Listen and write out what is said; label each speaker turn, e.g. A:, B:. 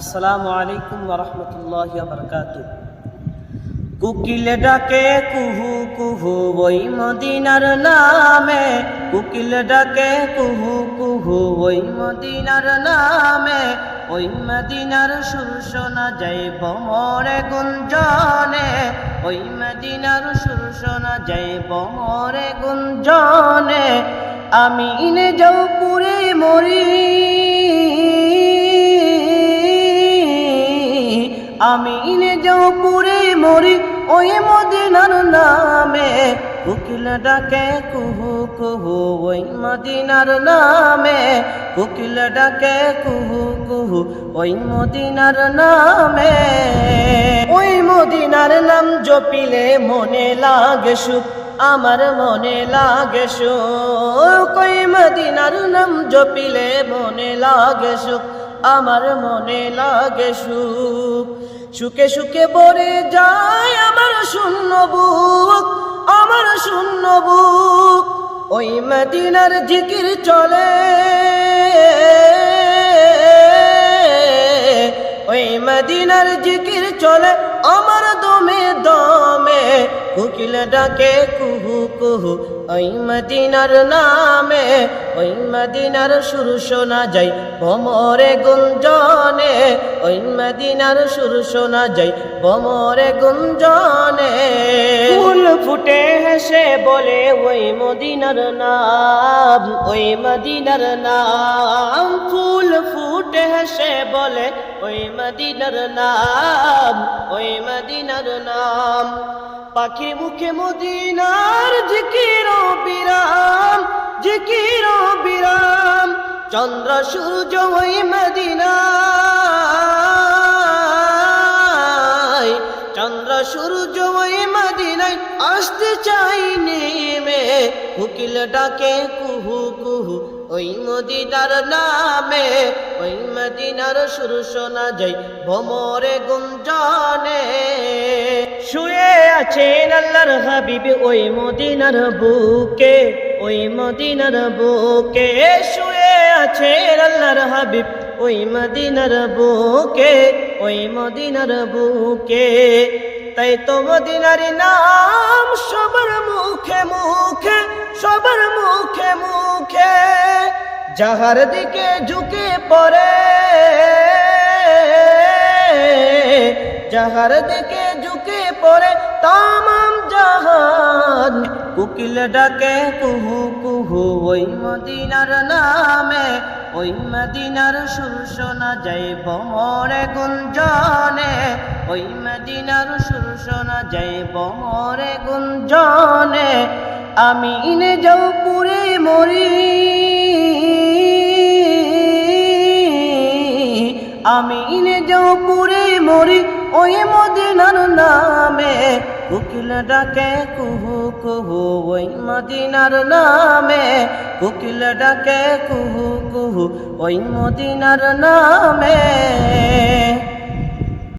A: আসসালামু আলাইকুম ওরহমতুল্লাহ বরকাত। কুকিল ডাকে কুহু কুহু ওই মদিনার নামে। কুকিল ডাকে কুহু কুহু ওই মদিনার নামে। ওই মদিনার সুর শোনা গুঞ্জনে। ওই মদিনার সুর শোনা যায় গুঞ্জনে। আমি ইনে যাও পুরে মরি আমি ইনে যাও পুরে মরি, ওই মদিনার নামে। কুকিল ডাকে, কুহু কুহু, ওই মদিনার নামে। কুকিল ডাকে, কুহু কুহু, ওই মদিনার নামে। ওই মদিনার নাম জপিলে মনে লাগে সুখ, আমার মনে লাগে সুখ। ওই মদিনার নাম জপিলে মনে লাগে সুখ আমার মনে লাগে সুখ। সুখে সুখে বরে যায় আমার শূন্য বুক, আমার শূন্য বুক। ওই মদিনার জিকির চলে। ওই মদিনার জিকির চলে। কুকিল ডাকে কুহু কুহু, ওই মদিনার নামে, ওই মদিনার সুর শোনা যায়। ভমরে গুঞ্জনে, ওই মদিনার সুর শোনা যায়। ভমরে গুঞ্জনে। ফুল ফুটে হেসে বলে, ওই মদিনার নাম, ওই মদিনার নাম। ফুল ফুটে হেসে বলে, ওই মদিনার নাম, ওই মদিনার নাম। পাখি মুখে মদিনার জিকির বিরাম জিকির বিরাম। চন্দ্র, সূর্য ওই মদিনায়। চন্দ্র, সূর্য ওই মদিনায় আসতে চাই নেমে। উকিল ডাকে, কুহু কুহু, ওই মদিনার নামে। ওই মদিনার সুর শোনা যায় ভমরে গুঞ্জনে। শুয়ে আছেন আল্লাহর হাবিব ওই মদিনার বুকে, ওই মদিনার বুকে শুয়ে আছেন আল্লাহর হাবিব ওই মদিনার বুকে, ওই মদিনার বুকে। তাই তো মদিনার নাম সবার মুখে মুখে, সবার মুখে মুখে, যাহার দিকে ঝুঁকে পড়ে। যাহার দিকে ঝুঁকে পড়ে তামাম জাহান কুকিল ডাকে, কুহু কুহু, ওই মদিনার নামে, ওই মদিনার সুর শোনা যায় বমরে গুঞ্জনে, ওই মদিনার সুর শোনা যায় বমরে গুঞ্জনে, আমি ইনে যাও পুরে মরি, আমি ইনে যাও পুরে মরি, ওই মদিনার নামে। কুকিল ডাকে কুহু কুহু ওই মদিনার নামে। কুকিল ডাকে কুহু কুহু ওই মদিনার নামে।